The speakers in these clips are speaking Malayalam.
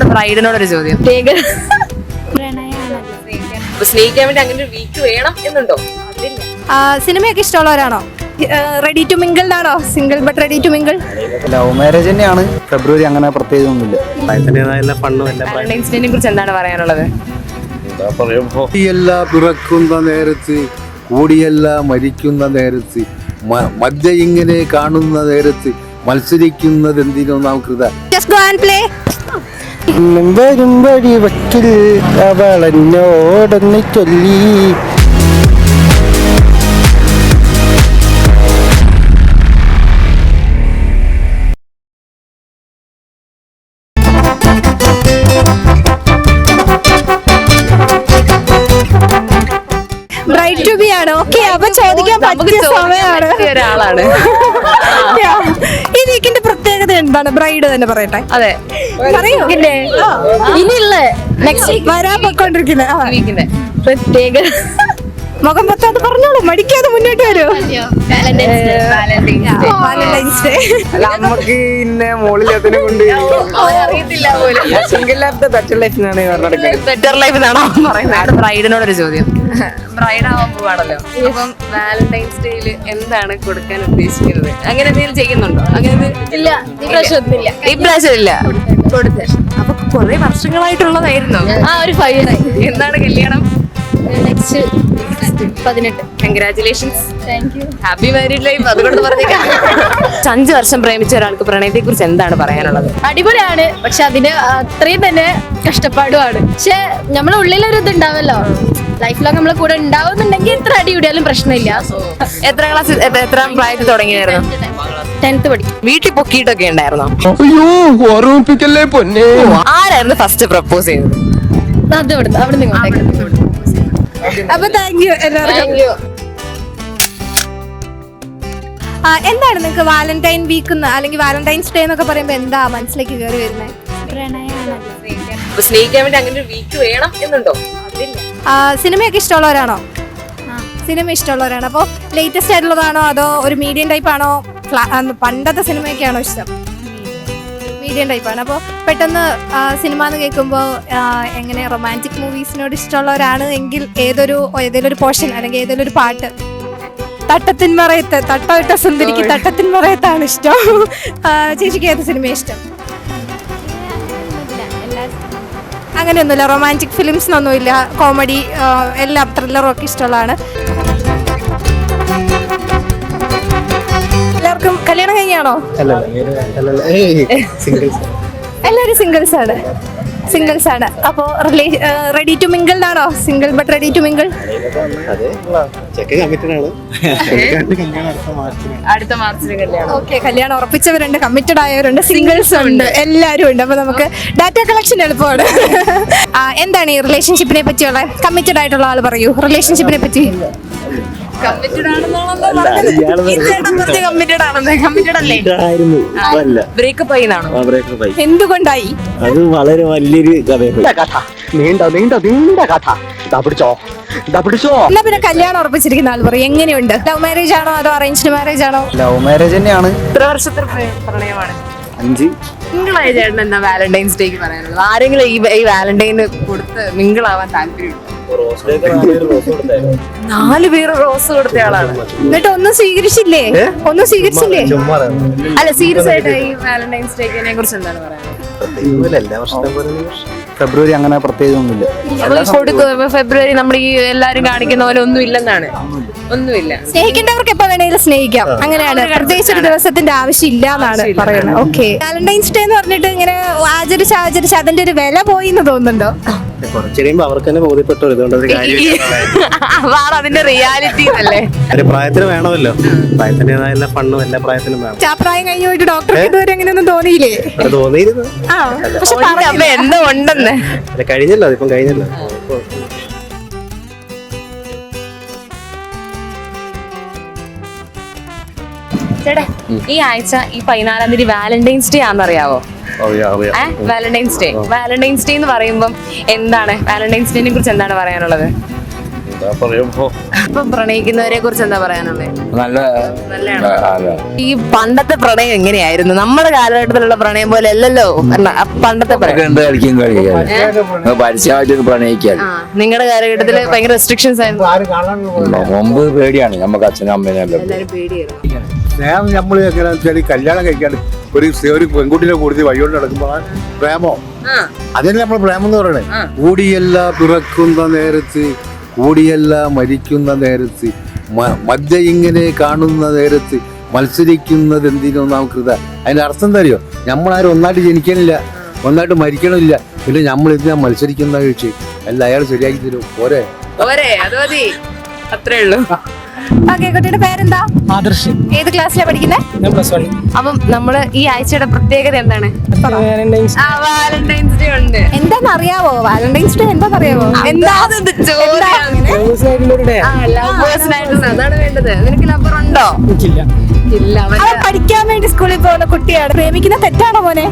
എന്താണ് ബ്രൈഡിനോടൊരു ചോദ്യം. സ്നേഹിക്കാൻ വേണ്ടി അങ്ങനെ ഒരു വീക്ക് വേണം എന്നുണ്ടോ? സിനിമയൊക്കെ ഇഷ്ടമുള്ളവരാണോ? റെഡി ടു മിങ്കിൾ ആണോ? Single but ready to mingle love marriage തന്നെയാണ്. ഫെബ്രുവരി അങ്ങനെ പ്രത്യേകിച്ചൊന്നുമില്ല. പ്രായത്തിന്റെതായ ഫണ്ണും എല്ലാം വാലന്റൈൻസ് ഡേനെ കുറിച്ച് എന്താണ് പറയാനുള്ളത്? കൂടിയല്ല പിറക്കുന്ന നേരത്ത് കൂടിയല്ല മരിക്കുന്ന നേരത്ത് മദ്യ ഇങ്ങനെ കാണുന്ന നേരത്ത് മത്സരിക്കുന്നത് എന്തിനോ നാം കൃത വരും വഴി വക്കിൽ അവളെന്നോടൊന്ന് ചൊല്ലി. ബ്രൈറ്റ് ടു ബി ആണ്. ഓക്കെ അപ്പൊ ചോദിക്കാൻ പറ്റിയ സമയമാണ്. ഒരാളാണ്. എന്താണ്? ബ്രൈഡ് തന്നെ പറയട്ടെ. അതെ. പറയൂ. ഇനിയുള്ള നെക്സ്റ്റ് വരാൻ പൊക്കോണ്ടിരിക്കില്ല ആ. പ്രത്യേക മുഖം പറ്റാതെ പറഞ്ഞോളൂ മടിക്കാതെ മുന്നോട്ട് വരൂ. വാലന്റൈൻസ് ഡേ ഇന്നെ കൊണ്ട് സിംഗിൾ ലൈഫ് ബെറ്റർ ലൈഫ് എന്നാണ് പറഞ്ഞെടുക്കുന്നത് ബെറ്റർ ലൈഫ് എന്നാണോ പറയുന്നത്? ബ്രൈഡിനോടൊരു ചോദ്യം. ബ്രൈഡ് ആവാൻ പോവാണല്ലോ. അപ്പം വാലന്റൈൻസ് ഡേയിൽ എന്താണ് കൊടുക്കാൻ ഉദ്ദേശിക്കുന്നത്? അങ്ങനെ എന്തെങ്കിലും ചെയ്യുന്നുണ്ടോ? അങ്ങനെ ഇല്ല ഇപ്രാവശ്യം ഇല്ല. അപ്പൊ കുറെ വർഷങ്ങളായിട്ടുള്ളതായിരുന്നു? ആ ഒരു ഫൈവ് എന്താണ് കല്യാണം? നെക്സ്റ്റ് പതിനെട്ട്. Congratulations thank you happy married life അതുകൊണ്ട് പറഞ്ഞേക്കാം. അഞ്ചു വർഷം പ്രേമിച്ച ഒരാൾക്ക് പ്രണയത്തെ കുറിച്ച് എന്താണ് പറയാനുള്ളത്? അടിപൊളിയാണ്. പക്ഷെ അതിന് അത്രയും തന്നെ കഷ്ടപ്പാടുമാണ്. പക്ഷെ നമ്മളെ ഉള്ളിലൊരു ഇത് ഉണ്ടാവല്ലോ ലൈഫ് ലോങ് നമ്മളെ കൂടെ ഉണ്ടാവുന്നുണ്ടെങ്കിൽ ഇത്ര അടി കൂടിയാലും പ്രശ്നമില്ല. എത്ര ക്ലാസ് എത്ര പ്രായത്തിൽ തുടങ്ങിയായിരുന്നു? ടെൻത്ത് പഠിക്കും വീട്ടിൽ പൊക്കിയിട്ടൊക്കെ ഉണ്ടായിരുന്നോ? അയ്യോ ഓർമ്മിപ്പിക്കല്ലേ പൊന്നെ. ആരായിരുന്നു ഫസ്റ്റ് പ്രപ്പോസ് ചെയ്തത്? അത് അവിടുന്ന് അവിടെ ഇങ്ങോട്ടേക്ക് അപ്പൊ താങ്ക് യു എല്ലാവർക്കും. ആ, എന്താണ് നിങ്ങൾക്ക് വാലന്റൈൻ വീക്ക് അല്ലെങ്കിൽ വാലന്റൈൻസ് ഡേ എന്നൊക്കെ പറയുമ്പോ എന്താ മനസ്സിലേക്ക് കയറി വരുന്നത് സ്നേഹിക്കാൻ വേണ്ടി അങ്ങനെ ഒരു വീക്ക് വേണം എന്നുണ്ടോ? സിനിമയൊക്കെ ഇഷ്ടമുള്ളവരാണോ? സിനിമ ഇഷ്ടമുള്ളവരാണ്. അപ്പോൾ ലേറ്റസ്റ്റ് ആയിട്ടുള്ളതാണോ അതോ ഒരു മീഡിയം ടൈപ്പ് ആണോ? പണ്ടത്തെ സിനിമയൊക്കെയാണോ ഇഷ്ടം? മീഡിയം ടൈപ്പാണ് അപ്പോൾ പെട്ടെന്ന് സിനിമ എന്ന് കേൾക്കുമ്പോൾ എങ്ങനെ റൊമാന്റിക് മൂവീസിനോട് ഇഷ്ടമുള്ളവരാണ് എങ്കിൽ ഏതൊരു ഏതെങ്കിലും ഒരു പോർഷൻ അല്ലെങ്കിൽ ഏതെങ്കിലും ഒരു പാട്ട് തട്ടത്തിൻ മറയത്ത് തട്ടമിട്ട സുന്ദരിക്ക് തട്ടത്തിൻ മറയത്താണ് ഇഷ്ടം. ചേച്ചിക്ക് ഏത് സിനിമ ഇഷ്ടം? അങ്ങനെയൊന്നുമില്ല. റൊമാന്റിക് ഫിലിംസിനൊന്നുമില്ല കോമഡി എല്ലാം ത്രില്ലറും ഒക്കെ ഇഷ്ടമുള്ളതാണ്. കല്യാണം കഴിഞ്ഞാണോ? എല്ലാരും സിംഗിൾസ് ആണ്. സിംഗിൾസ് ആണ്. അപ്പോ റെഡി ടു മിംഗിൾ ആണോ? Single but ready to mingle check committed ആണ്. അടുത്ത കല്യാണം. ഓക്കെ കല്യാണം ഉറപ്പിച്ചവരുണ്ട് കമ്മിറ്റഡ് ആയവരുണ്ട് സിംഗിൾസ് ഉണ്ട് എല്ലാവരും ഉണ്ട്. അപ്പൊ നമുക്ക് ഡാറ്റ കളക്ഷൻ എളുപ്പമാണ്. എന്താണ് ഈ റിലേഷൻഷിപ്പിനെ പറ്റിയുള്ള കമ്മിറ്റഡ് ആയിട്ടുള്ള ആൾ പറയൂ. റിലേഷൻഷിപ്പിനെ പറ്റി. എന്തുകൊണ്ടായി? അത് വളരെ വലിയൊരു കഥ. നീണ്ട നീണ്ട നീണ്ട കഥ. പിടിച്ചോ. പിടിച്ചോ. എന്നാ പിന്നെ കല്യാണം ഉറപ്പിച്ചിരിക്കുന്ന ആൾ പറയും. എങ്ങനെയുണ്ട്? ലവ് മാരേജ് ആണോ അതോ അറേഞ്ച്ഡ് മാരേജ് ആണോ? ലവ് മാരേജ് തന്നെയാണ്. ഇത്ര വർഷത്തെ പ്രണയ- പ്രണയമാണ്. അഞ്ച്. മിങ്കിളായ ചേട്ടൻ എന്താ വാലന്റൈൻസ് ഡേക്ക് പറയാനുള്ളത്? ആരെങ്കിലും ഈ ഈ വാലന്റൈന് കൊടുത്ത് മിങ്കിളാവാൻ താല്പര്യമുണ്ടോ? നാല് പേര് റോസ് കൊടുത്ത ആളാണ്. എന്നിട്ട് ഒന്നും സ്വീകരിച്ചില്ലേ? ഒന്നും സ്വീകരിച്ചില്ലേ? അല്ല സീരിയസ് ആയിട്ട് ഈ വാലന്റൈൻസ് ഡേക്കിനെ കുറിച്ച് എന്താണ് പറയുന്നത് ഫെബ്രുവരി അങ്ങനെ കൊടുക്കും ഫെബ്രുവരി നമ്മൾ ഈ എല്ലാരും കാണിക്കുന്ന പോലെ ഒന്നും ഇല്ലെന്നാണ്. ഒന്നുമില്ല. സ്നേഹിക്കേണ്ടവർക്ക് എപ്പോ വേണേലും സ്നേഹിക്കാം. അങ്ങനെയാണ്. പ്രത്യേകിച്ച് ഒരു ദിവസത്തിന്റെ ആവശ്യം ഇല്ല എന്നാണ് പറയുന്നത്. ഓക്കെ വാലന്റൈൻസ് ഡേ എന്ന് പറഞ്ഞിട്ട് ഇങ്ങനെ ആചരിച്ച് ആചരിച്ച് അതിന്റെ ഒരു വില പോയി എന്ന് തോന്നുന്നുണ്ടോ? കുറച്ച് കഴിയുമ്പോൾ അവർക്ക് തന്നെ ബോധ്യപ്പെട്ടു ഇതുകൊണ്ട് ഒരു കാര്യം അതാണ് അതിന്റെ റിയാലിറ്റി അല്ലേ ഒരു പ്രായത്തിന് വേണമല്ലോ. പ്രായത്തിന്റെതായ ഫണ്ണും എല്ലാ പ്രായത്തിനും വേണം. ചാപ്രായം കഴിഞ്ഞു പോയിട്ട് ഡോക്ടർക്ക് ഇതുവരെ അങ്ങനെയൊന്നും തോന്നിയില്ലേ? അത് തോന്നിയിരുന്നു. ആ പക്ഷെ ഉണ്ട്, അപ്പൊ എന്തോ ഉണ്ടെന്ന്? അല്ല കഴിഞ്ഞല്ലോ അതിപ്പം കഴിഞ്ഞല്ലോ. ചേട്ടാ ഈ ആഴ്ച ഈ പതിനാലാം തീയതി വാലന്റൈൻസ് ഡേ ആണെന്നറിയാവോ വാലന്റൈൻസ് ഡേ വാലന്റൈൻസ് ഡേ എന്ന് പറയുമ്പോൾ എന്താണ്? വാലന്റൈൻസ് ഡേനെ കുറിച്ച് എന്താണ് പറയാനുള്ളത്? ഇപ്പൊ പ്രണയിക്കുന്നവരെ കുറിച്ച് എന്താ പറയാനുള്ളത്? നല്ല ഈ പണ്ടത്തെ പ്രണയം എങ്ങനെയായിരുന്നു? നമ്മുടെ കാലഘട്ടത്തിലുള്ള പ്രണയം പോലെ അല്ലല്ലോ? പണ്ടത്തെ പ്രണയം. പരസ്യമായിട്ട് പ്രണയിക്കാൻ നിങ്ങളുടെ കാലഘട്ടത്തിൽ ഭയങ്കര റെസ്ട്രിക്ഷൻസ് ആയിരുന്നു. പേടിയാണ്. നമുക്ക് അച്ഛനും അമ്മേനും പേടിയായിരുന്നു. സ്നേഹം നമ്മൾ എങ്ങനെയാണെന്ന് വെച്ചാൽ കല്യാണം കഴിക്കാൻ ഒരു സ്ത്രീ- ഒരു പെൺകുട്ടിനെ കൂടുതൽ വഴിയോട് നടക്കുമ്പോൾ പ്രേമോ? ആ. അതിനെ നമ്മൾ പ്രേമം എന്ന് പറയണേ. കൂടിയല്ല പിറക്കുന്ന നേരത്ത് കൂടിയല്ല മരിക്കുന്ന നേരത്ത് മ- മധ്യ ഇങ്ങനെ കാണുന്ന നേരത്ത് മത്സരിക്കുന്നത് എന്തിനോ നാം കൃത. അതിന്റെ അർത്ഥം എന്താ അറിയോ? നമ്മളാരും ഒന്നായിട്ട് ജനിക്കണില്ല. ഒന്നായിട്ട് മരിക്കണില്ല. പിന്നെ നമ്മൾ എന്തിനാ മത്സരിക്കുന്ന ചോദിച്ചു? അല്ല അയാൾ ശരിയാക്കി തരും. പോരെ. പോരെ അത് മതി. അത്രേ ഉള്ളൂ. ഓക്കെ കുട്ടിയുടെ പേരെന്താ? ആദർശ്. ഏത് ക്ലാസ്സിലാണ് പഠിക്കുന്നത് ഞാൻ പ്ലസ് വൺ അപ്പം നമ്മൾ ഈ ആഴ്ചയുടെ പ്രത്യേകത എന്താണ്? ആ വാലന്റൈൻസ് ഡേ ഉണ്ട്. എന്താന്ന് അറിയാവോ വാലന്റൈൻസ് ഡേ അറിയാവോ എന്താ അതാണ് വേണ്ടത്. നിനക്ക് ലവർ ഉണ്ടോ? എനിക്കില്ല. ഇല്ല അവൻ പഠിക്കാൻ വേണ്ടി സ്കൂളിൽ പോകുന്ന കുട്ടിയാണ്. പ്രേമിക്കുന്ന തെറ്റാണോ മോനെ?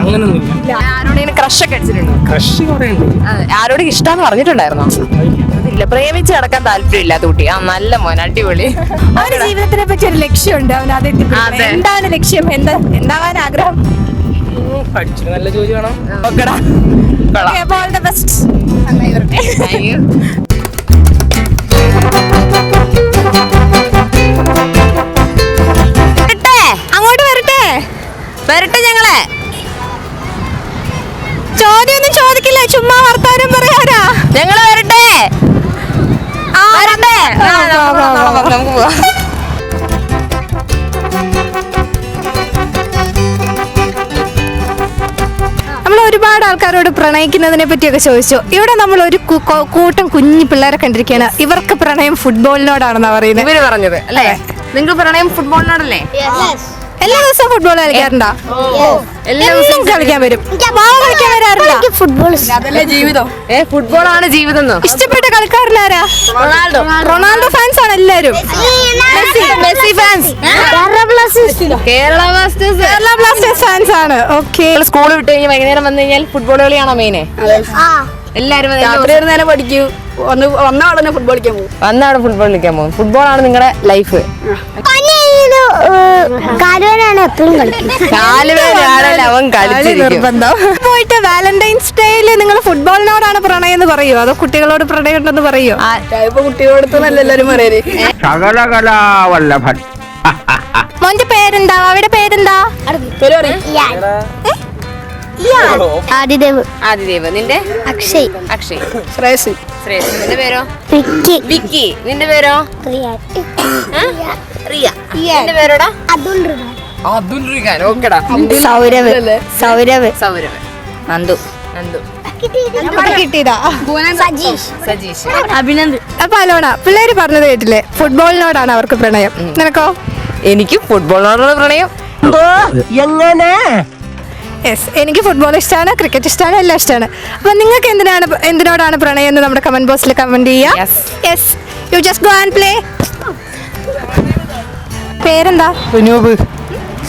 അങ്ങനൊന്നുമില്ല. ആരോടെങ്കിലും ക്രഷ് ഒക്കെ അടിച്ചിട്ടുണ്ടോ? ക്രഷ് കുറെ ഇഷ്ടാന്ന് പറഞ്ഞിട്ടുണ്ടായിരുന്നോ? ഇല്ല പ്രേമിച്ച് നടക്കാൻ താല്പര്യം ഇല്ലാത്ത കുട്ടി. ആ നല്ല മോൻ അടിപൊളി. അവന്റെ ജീവിതത്തിനെ പറ്റി ഒരു ലക്ഷ്യമുണ്ട് അവൻ അത് എത്തിപ്പിടിക്കണം. അതെ. എന്താണ് ലക്ഷ്യം എന്താ എന്താവാൻ ആഗ്രഹം നല്ല ജോലി വേണം നോക്കടാ കൊള്ളാം ബെസ്റ്റ് the best. നന്നായി വരട്ടെ. Thank you. ഒരുപാട് ആൾക്കാരോട് പ്രണയിക്കുന്നതിനെ പറ്റിയൊക്കെ ചോദിച്ചു. ഇവിടെ നമ്മൾ ഒരു കൂട്ടം കുഞ്ഞു പിള്ളേരെ കണ്ടിരിക്കുകയാണ്. ഇവർക്ക് പ്രണയം ഫുട്ബോളിനോടാണെന്നാ പറയുന്നത്. ഇവർ പറഞ്ഞത് അല്ലേ? നിങ്ങൾ പ്രണയം ഫുട്ബോളിനോടല്ലേ എല്ലാ ദിവസവും ഫുട്ബോൾ കളിക്കാറുണ്ടോ? എല്ലാ എന്നും കളിക്കാൻ വരും. കളിക്കാൻ വരാറുണ്ടോ ഫുട്ബോൾ ഏ ഫുട്ബോൾ ആണ് ജീവിതം? ഇഷ്ടപ്പെട്ട കളിക്കാരനാരാ റൊണാൾഡോ. റൊണാൾഡോ ഫാൻസ് ആണ് എല്ലാരും. Messi Messi fans Kerala Blasters. Kerala Blasters. Fans ആണ്. ഓക്കെ. സ്കൂൾ വിട്ട് കഴിഞ്ഞാൽ വൈകുന്നേരം വന്നു കഴിഞ്ഞാൽ ഫുട്ബോൾ കളിയാണോ മെയിനെ എല്ലാരും നേരം പഠിക്കൂ. വന്ന ഉടനെ ഫുട്ബോൾ കളിക്കാൻ പോകും. വന്നാണ് ഫുട്ബോൾ കളിക്കാൻ പോകും. ഫുട്ബോൾ ആണ് നിങ്ങളുടെ ലൈഫ് കാലുവനാണ് എപ്പോഴും കളിക്കുന്നത്. അവൻ കളിച്ചിരിക്കും. നിർബന്ധം. പോയിട്ട് വാലന്റൈൻസ് ഡേയിൽ നിങ്ങൾ ഫുട്ബോളിനോടാണ് പ്രണയം എന്ന് പറയോ? അതോ കുട്ടികളോട് പ്രണയം ഉണ്ടെന്ന് പറയോ? ഇപ്പൊ കുട്ടികളോട് നല്ല എല്ലാരും പറയൽ? സകലകലാവല്ലഭൻ മോന്റെ പേരെന്താ? അവിടെ പേരെന്താ? ആദിദേവ്. ആദിദേവ്. നിന്റെ? അക്ഷയ്. അക്ഷയ്. ശ്രേയസ്. ശ്രേയസ്. നിന്റെ പേരോ? വിക്കി. വിക്കി. നിന്റെ പേരോ? റിയ. എന്റെ പേരോടാ അതുൽ അബ്ദുൽ റിഖാൻ ഓക്കെടാ. സൗരവ്. സൗരവ്. സൗരവ്. നന്ദു. നന്ദു. അവിടെ കിട്ടിയതാ. സജീഷ്. സജീഷ്. അഭിനന്ദ്. അപ്പൊ അലോണ പിള്ളേര് പറഞ്ഞത് കേട്ടില്ലേ? ഫുട്ബോളിനോടാണ് അവർക്ക് പ്രണയം. നിനക്കോ? എനിക്ക് ഫുട്ബോളിനോടുള്ള പ്രണയം. യെസ് എനിക്ക് ഫുട്ബോൾ ഇഷ്ടമാണ് ക്രിക്കറ്റ് ഇഷ്ടമാണ് എല്ലാം ഇഷ്ടമാണ് അപ്പൊ നിങ്ങൾക്ക് എന്തിനാണ് എന്തിനോടാണ് പ്രണയം എന്ന് നമ്മുടെ കമന്റ് ബോക്സിൽ കമന്റ് ചെയ്യാം. Yes you just go and play പേരെന്താ? സനൂപ്.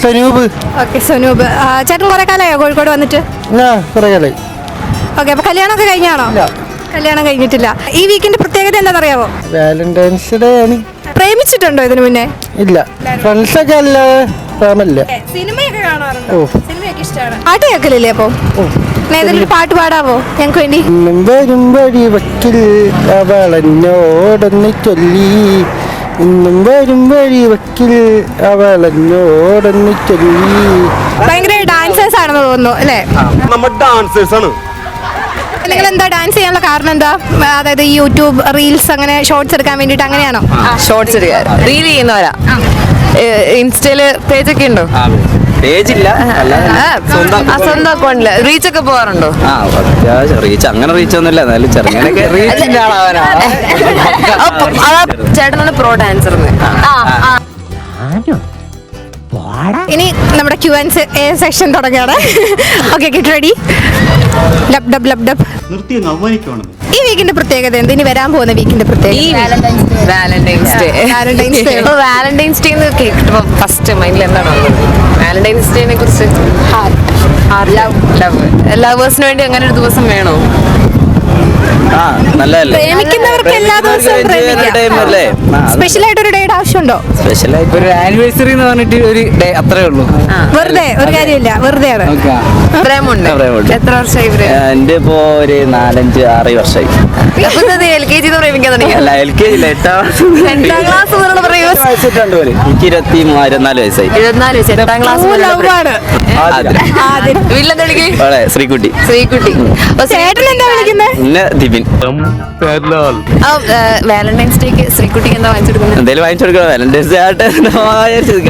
സനൂപ്. ഓക്കെ സനൂപ്. ചേട്ടൻ കുറെ കാലമായോ കോഴിക്കോട് വന്നിട്ട്? കുറെ ഓക്കെ അപ്പൊ കല്യാണമൊക്കെ കഴിഞ്ഞാണോ? കല്യാണം കഴിഞ്ഞിട്ടില്ല. ഈ വീക്കിന്റെ പ്രത്യേകത എന്താണെന്നറിയാവോ? വാലന്റൈൻസ് ഡേ ആണ്. പ്രേമിച്ചിട്ടുണ്ടോ ഇതിനു മുന്നേ? ഇല്ല. ഫ്രണ്ട്സ് ഒക്കെ അല്ല പ്രേമല്ല സിനിമയൊക്കെ കാണാറുണ്ടോ? സിനിമയൊക്കെ ഇഷ്ടമാണ്. പാട്ട് കേൾക്കലില്ലേ അപ്പൊ? ഏതെങ്കിലും പാട്ട് പാടാവോ ഞങ്ങൾക്ക് വേണ്ടി? വരും വഴി വക്കിൽ അവളെന്നോടൊന്ന് ചൊല്ലി. ഇന്നും വരും വഴി വക്കിൽ അവളഞ്ഞോടന്നു ചൊല്ലി. ഭയങ്കര ഡാൻസേഴ്സ് ആണെന്ന് തോന്നുന്നു അല്ലേ? നമ്മൾ ഡാൻസേഴ്സ് ആണ്. നിങ്ങൾ എന്താ ഡാൻസ് ചെയ്യാനുള്ള കാരണം എന്താ? അതായത് യൂട്യൂബ് റീൽസ് അങ്ങനെ ഷോർട്സ് എടുക്കാൻ വേണ്ടിട്ട് അങ്ങനെയാണോ? ഷോർട്സ് എടുക്കുക റീൽ ചെയ്യുന്നവരാ. ഇൻസ്റ്റയിൽ പേജ് ഒക്കെ ഉണ്ടോ പേജില്ല. സ്വന്തം അക്കൗണ്ടിൽ റീച്ച് ഒക്കെ പോകാറുണ്ടോ? റീച്ച് അങ്ങനെ റീച്ച് ഒന്നുമില്ല. എന്നാലും ചെറുങ്ങനൊക്കെ റീച്ചിന്റെ ആളാവനാ. അപ്പൊ അതാ ചേട്ടനാണ് പ്രോ ഡാൻസർ ഇനി നമ്മുടെ ക്യൂ ആൻഡ് എ സെക്ഷൻ തുടങ്ങുകയാണ് okay get ready lub dub lub dub ഈ വീക്കിന്റെ പ്രത്യേകത എന്ത്? ഇനി വരാൻ പോകുന്ന വീക്കിന്റെ പ്രത്യേകത? വാലന്റൈൻസ് ഡേ വാലന്റൈൻസ് ഡേ അപ്പൊ വാലന്റൈൻസ് ഡേ എന്ന് കേട്ടപ്പോൾ ഫസ്റ്റ് മൈൻഡിൽ എന്താണ് വാലന്റൈൻസ് ഡേനെ കുറിച്ച് ലവ് ലവ് ലവേഴ്സിന് വേണ്ടി അങ്ങനെ ഒരു ദിവസം വേണോ? പ്രേമിക്കുന്നവർക്ക് എല്ലാ ദിവസവും സ്പെഷ്യൽ ആയിട്ട് ഒരു ഡേയുടെ ആവശ്യമുണ്ടോ സ്പെഷ്യൽ ആയിട്ട് ഒരു ആനിവേഴ്സറി എന്ന് പറഞ്ഞിട്ട് ഒരു ഡേ അത്രേ ഉള്ളൂ. വെറുതെ ഒരു കാര്യമില്ല വെറുതെ ആണ് പ്രേമുണ്ട്. പ്രേമുണ്ട്. എത്ര വർഷമായി പ്രേമം എന്റെ ഇപ്പോ ഒരു നാലഞ്ച് ആറ് വർഷമായി. അപ്പൊ എൽ കെ ജി പ്രേമിക്കാൻ തുടങ്ങി അല്ല എൽ കെ ജിയില്ല എട്ടാം എട്ടാം ക്ലാസ് മുതലുള്ള പ്രേമം വയസ്സിട്ടുണ്ട് പോലെ എനിക്ക് ഇരുപത്തി മൂന്ന് ഇരുപത്തിനാല് വയസ്സായി. ഇരുപത്തിനാല് വയസ്സ് എട്ടാം ക്ലാസ് ശ്രീകുട്ടി. ശ്രീകുട്ടി. അപ്പൊ ചേട്ടൻ എന്താ വിളിക്കുന്നത് പിന്നെ വാലന്റൈൻസ് ഡേക്ക് ശ്രീകുട്ടിക്ക് എന്താ വാങ്ങിച്ചെടുക്കുന്നത്? എന്തേലും വാങ്ങിച്ചു കൊടുക്കണം വാലന്റൈൻസ് ഡേ ആയിട്ട്.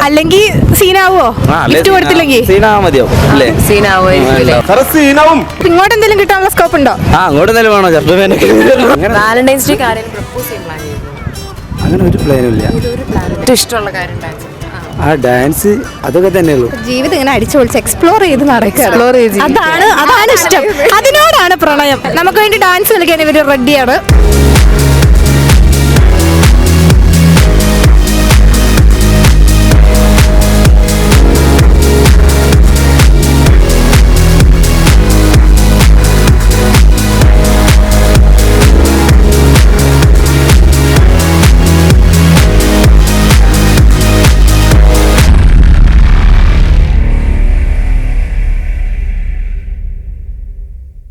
അല്ലെങ്കിൽ സീനാവോ? ഗിഫ്റ്റ് കൊടുത്തില്ലെങ്കിൽ സീനാ മതിയോ അല്ലേ? സീനാവുമായിരിക്കും ഇങ്ങോട്ട് എന്തെങ്കിലും കിട്ടാനുള്ള സ്കോപ്പ് ഉണ്ടോ? ആ അങ്ങോട്ട് എന്തായാലും വേണോ? ചെറുപ്പം വാലന്റൈൻസ് ഡേക്ക് ആരെങ്കിലും പ്രപ്പോസ് ചെയ്യാൻ പ്ലാൻ അങ്ങനെ ഒരു പ്ലാനും ഇല്ല. ഏറ്റവും ഇഷ്ടമുള്ള കാര്യം ആ ഡാൻസ് അതൊക്കെ തന്നെയുള്ളൂ. ജീവിതം ഇങ്ങനെ അടിച്ചു പൊളിച്ച് എക്സ്പ്ലോർ ചെയ്ത് നടക്കുക. ചെയ്ത് ജീവിക്കുക. അതാണ് അതാണ് ഇഷ്ടം. അതിനോടാണ് പ്രണയം. നമുക്ക് വേണ്ടി ഡാൻസ് കളിക്കാൻ ഇവർ റെഡിയാണ്